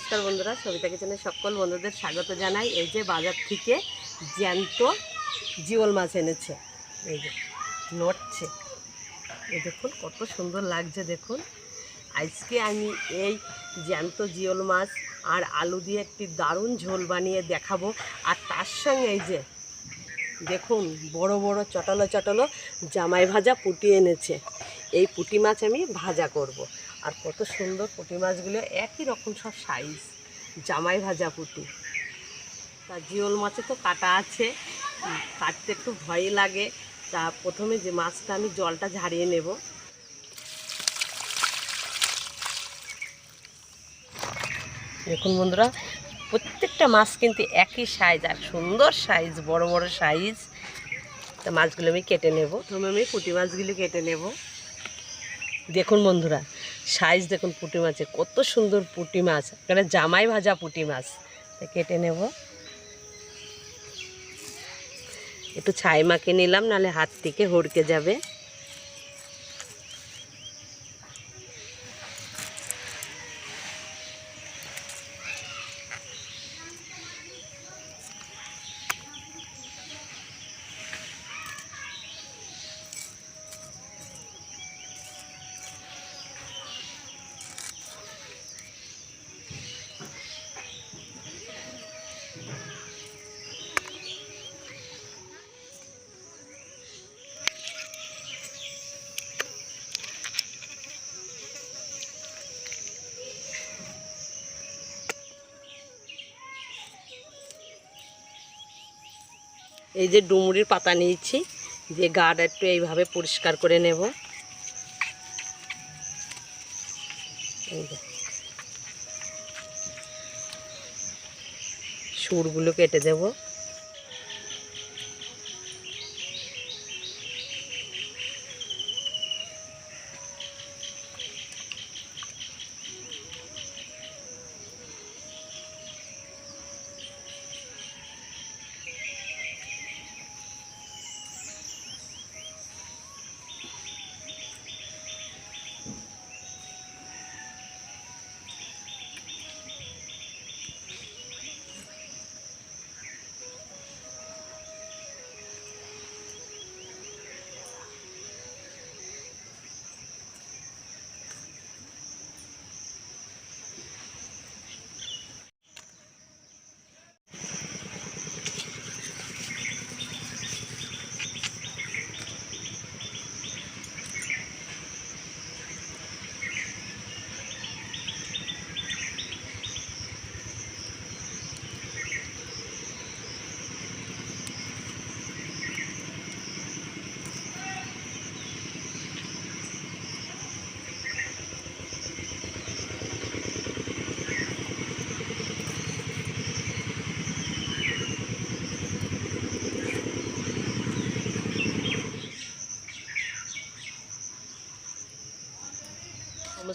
নমস্কার বন্ধুরা, সবিতা কিচেনের সকল বন্ধুদের স্বাগত জানাই। এই যে বাজার থেকে জ্যান্ত জিওল মাছ এনেছে, এই যে নড়ছে। এই দেখুন কত সুন্দর লাগছে, দেখুন। আজকে আমি এই জ্যান্ত জিওল মাছ আর আলু দিয়ে একটি দারুণ ঝোল বানিয়ে দেখাবো। আর তার সঙ্গে এই যে দেখুন, বড় বড় চটালো চটালো জামাই ভাজা পুটি এনেছে। এই পুঁটি মাছ আমি ভাজা করব। আর কত সুন্দর পুঁটি মাছগুলো, একই রকম সব সাইজ জামাই ভাজা পুঁটি। তা জিওল মাছে তো কাটা আছে কাটতে একটু ভয় লাগে। তা প্রথমে যে মাছটা আমি জলটা ঝারিয়ে নেব। দেখুন বন্ধুরা, প্রত্যেকটা মাছ কিন্তু একই সাইজ আর সুন্দর সাইজ বড় বড় সাইজ তা মাছগুলো আমি কেটে নেব। প্রথমে আমি পুঁটি মাছগুলো কেটে নেব। দেখুন বন্ধুরা সাইজ দেখুন পুঁটি মাছে কত সুন্দর পুঁটি মাছ। এখানে জামাই ভাজা পুঁটি মাছ। কেটে নেব। একটু ছাই মাখিয়ে নিলাম, নাহলে হাত থেকে হড়কে যাবে। এই যে ডুমুরির পাতা নিয়েছি, যে গাটা একটু এইভাবে পরিষ্কার করে নেব। সুরগুলো কেটে দেব।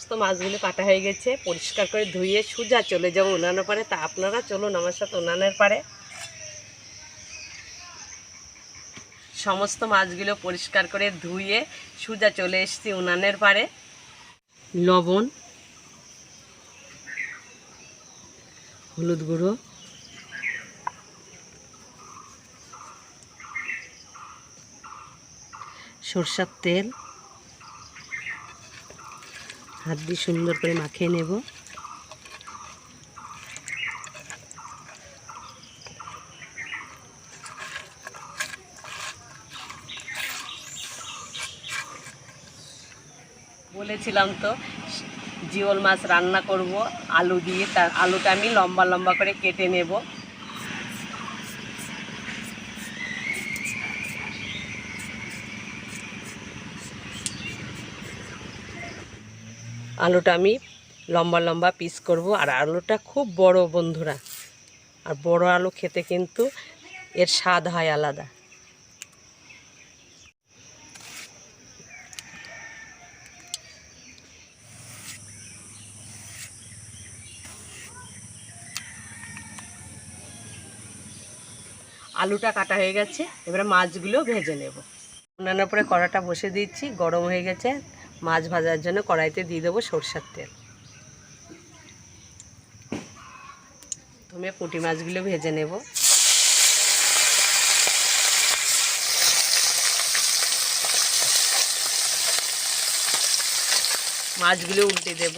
সমস্ত মাছগুলো কাটা হয়ে গেছে, পরিষ্কার করে ধুয়ে সোজা চলে যাব উনানের পারে তা আপনারা চলুন আমার সাথে উনানের পারে সমস্ত মাছগুলো পরিষ্কার করে ধুয়ে সোজা চলে এসেছি উনানের পারে লবণ, হলুদ গুঁড়ো, সরষার তেল হাত দিয়ে সুন্দর করে মাখিয়ে নেব। বলেছিলাম তো, জিওল মাছ রান্না করব, আলু দিয়ে তার আলুটা আমি লম্বা লম্বা করে কেটে নেব। আলুটা আমি লম্বা লম্বা পিস করব। আর আলুটা খুব বড় বন্ধুরা। আর বড় আলু খেতে কিন্তু এর স্বাদ হয় আলাদা। আলুটা কাটা হয়ে গেছে, এবারে মাছগুলো ভেজে নেব। উনানের পরে কড়াটা বসে দিচ্ছি, গরম হয়ে গেছে। মাছ ভাজার জন্য কড়াইতে দিয়ে দেবো সরষের তেল। প্রথমে পুঁটি মাছগুলো ভেজে নেব। মাছগুলো উল্টে দেব।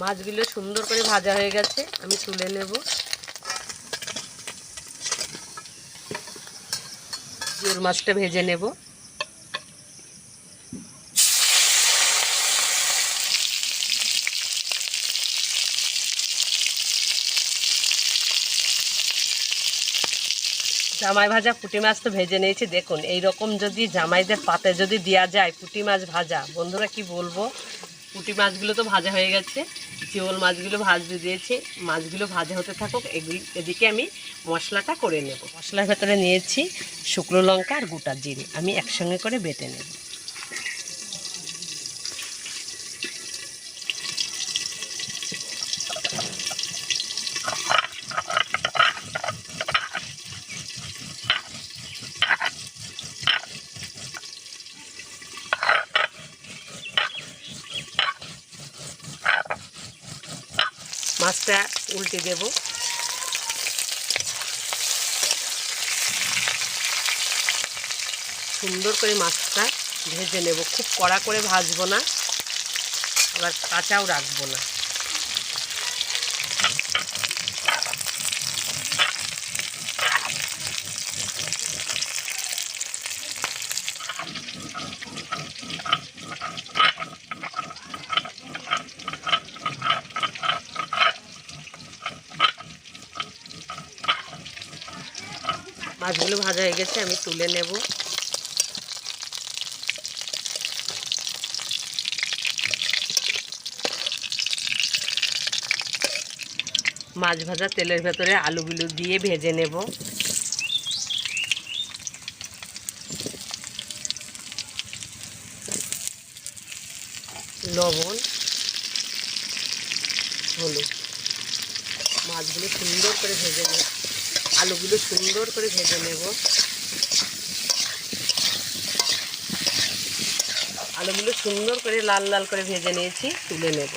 মাছগুলো সুন্দর করে ভাজা হয়ে গেছে, আমি তুলে নেব। জিওল মাছটা ভেজে নেব। জামাই ভাজা পুঁটি মাছ তো ভেজে নিয়েছি, দেখুন এই রকম যদি জামাইদের পাতে যদি দেওয়া যায় পুঁটি মাছ ভাজা, বন্ধুরা কি বলব? পুঁটি মাছগুলো তো ভাজা হয়ে গেছে। জিওল মাছগুলো ভাজতে দিয়েছি। মাছগুলো ভাজা হতে থাকুক এদিকে আমি মশলাটা করে নেব। মশলার ভেতরে নিয়েছি শুকনো লঙ্কা আর গোটা জিরে। আমি একসঙ্গে করে বেটে নেব মাছটা উল্টে দেব। সুন্দর করে মাছটা ভেজে নেব। খুব কড়া করে ভাজবো না, আবার কাঁচাও রাখব না। মাছগুলো ভাজা হয়ে গেছে, আমি তুলে নেব। মাছ ভাজা তেলের ভেতরে আলুগুলো দিয়ে ভেজে নেব। লবণ, হলুদ। মাছগুলো সুন্দর করে ভেজে নেব আলুগুলো সুন্দর করে ভেজে নেব। আলুগুলো সুন্দর করে লাল লাল করে ভেজে নিয়েছি, তুলে নেব।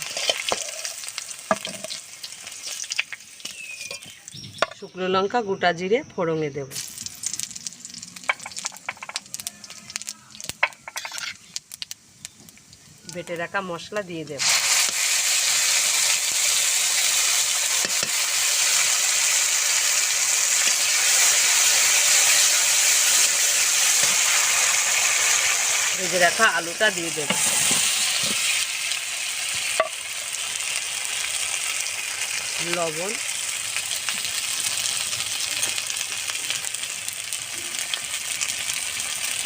শুকনো লঙ্কা, গোটা জিরে ফোড়ঙে দেব। বেটে রাখা মশলা দিয়ে দেব। ভেজে রাখা আলুটা দিয়ে দেব। লবণ।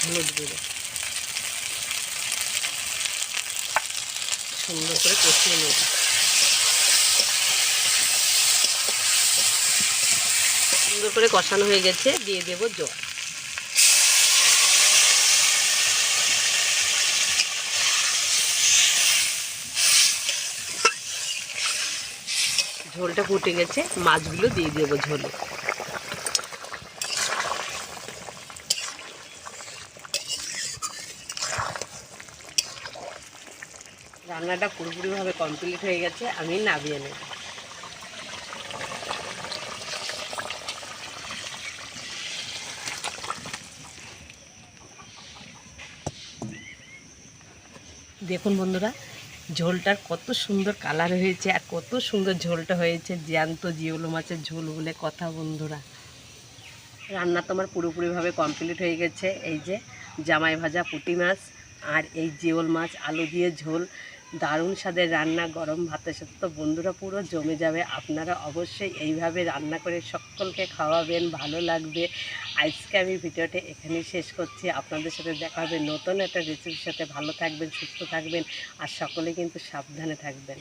হলুদ গুঁড়ো। সুন্দর করে কষিয়ে নেব। সুন্দর করে কষানো হয়ে গেছে, দিয়ে দেব জল। ঝোলটা ফুটে গেছে, মাছগুলো দিয়ে দেবো ঝোলে। রান্নাটা পুরোপুরিভাবে কমপ্লিট হয়ে গেছে, আমি নামিয়ে নেব। দেখুন বন্ধুরা ঝোলটার কত সুন্দর কালার হয়েছে আর কত সুন্দর ঝোলটা হয়েছে। জ্যান্ত জিওলো মাছের ঝোল বলে কথা বন্ধুরা। রান্না তোমার পুরোপুরিভাবে কমপ্লিট হয়ে গেছে। এই যে জামাই ভাজা পুঁটি মাছ আর এই জিওল মাছ, আলু দিয়ে ঝোল। দারুণ স্বাদের রান্না, গরম ভাতের সাথে তো বন্ধুরা পুরো জমে যাবে। আপনারা অবশ্যই এইভাবে রান্না করে সকলকে খাওয়াবেন, ভালো লাগবে। আজকে আমি ভিডিওটা এখানেই শেষ করছি। আপনাদের সাথে দেখা হবে নতুন একটা রেসিপির সাথে। ভালো থাকবেন, সুস্থ থাকবেন, আর সকলে কিন্তু সাবধানে থাকবেন।